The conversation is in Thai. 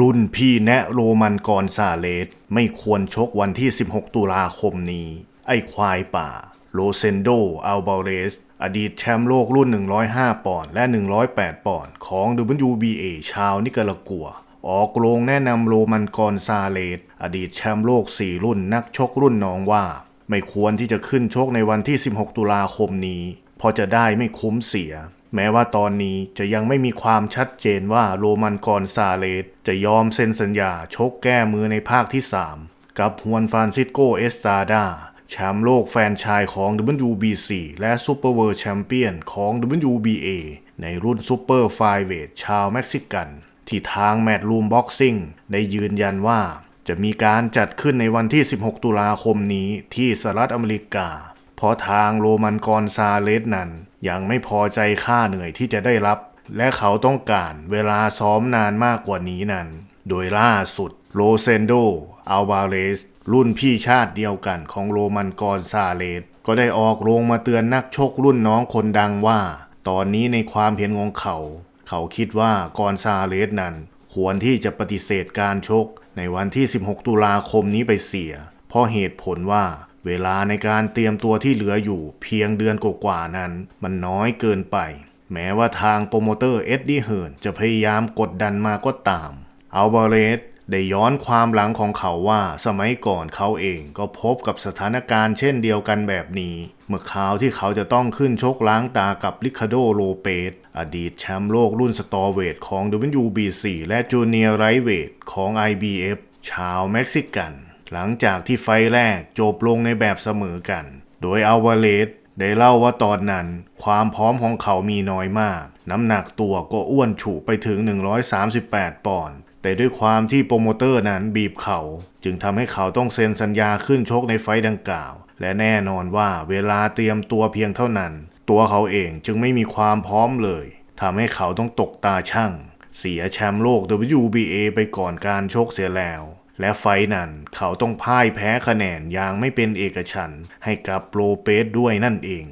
รุ่นพี่แนะโรมันกอนซาเลสไม่ควรชกวันที่ 16 ตุลาคมนี้ ไอ้ควายป่าโรเซนโด อัลบาเรส อดีตแชมป์โลกรุ่น 105 ปอนด์และ 108 ปอนด์ของ WBA ชาวนิการากัว ออกโรงแนะนำโรมันกอนซาเลสอดีตแชมป์โลก 4 รุ่นนักชกรุ่นน้องว่า ไม่ควรที่จะขึ้นชกในวันที่ 16 ตุลาคมนี้พราะจะได้ไม่คุ้มเสีย แม้ว่าตอนนี้จะยังไม่มีความชัดเจนว่าโรมันกอนซาเลสจะยอมเซ็นสัญญาชกแก้มือในภาคที่ 3 กับฮวนฟานซิสโกเอสซาดาแชมป์โลกแฟนชายของ WBC และซูเปอร์เวิร์แชมเปี้ยนของ WBA ในรุ่นซูเปอร์ไฟเวทชาวเม็กซิกัน ที่ทางแมตรูมบ็อกซิ่งได้ยืนยันว่า จะมีการจัดขึ้นในวันที่ 16 ตุลาคมนี้ที่สหรัฐอเมริกา เพราะทางโรมันกอนซาเลสนั้น ยังไม่พอใจค่าเหนื่อยที่จะได้รับ และเขาต้องการเวลาซ้อมนานมากกว่านี้นั้น โดยล่าสุดโรเซนโดอัลบาเรสรุ่นพี่ชาติเดียวกันของโรมันกอนซาเลสก็ได้ออกโรงมาเตือนนักชกรุ่นน้องคนดังว่า ตอนนี้ในความเห็นของเขา เขาคิดว่ากอนซาเลสนั้น ควรที่จะปฏิเสธการชกในวันที่ 16 ตุลาคมนี้ไปเสีย เพราะเหตุผลว่า เวลาในการเตรียมตัวที่เหลืออยู่เพียงเดือนกว่าๆนั้น มันน้อยเกินไป แม้ว่าทางโปรโมเตอร์เอ็ดดี้เฮิร์นจะพยายามกดดันมาก็ตามอัลบาเรสได้ย้อนความหลังของเขาว่าสมัยก่อนเขาเองก็พบกับสถานการณ์เช่นเดียวกันแบบนี้ เมื่อคราวที่เขาจะต้องขึ้นชกล้างตากับลิคาโดโลเปสอดีตแชมป์โลกรุ่นสตอเวทของ WBC และจูเนียร์ไรเวทของ IBF ชาวเม็กซิกัน หลังจากที่ไฟแรกจบลงในแบบเสมอกัน โดยอัลวาเลสได้เล่าว่าตอนนั้น ความพร้อมของเขามีน้อยมาก น้ำหนักตัวก็อ้วนฉุไปถึง 138 ปอนด์แต่ด้วยความที่โปรโมเตอร์นั้นบีบเขา จึงทำให้เขาต้องเซ็นสัญญาขึ้นชกในไฟดังกล่าว และแน่นอนว่าเวลาเตรียมตัวเพียงเท่านั้น ตัวเขาเองจึงไม่มีความพร้อมเลยทำให้เขาต้องตกตาช่าง เสียแชมป์โลก WBA ไปก่อนการชกเสียแล้ว และไฟนั้นเขาต้องพ่ายแพ้คะแนนอย่างไม่เป็นเอกฉันท์ให้กับโปรเปสด้วยนั่นเอง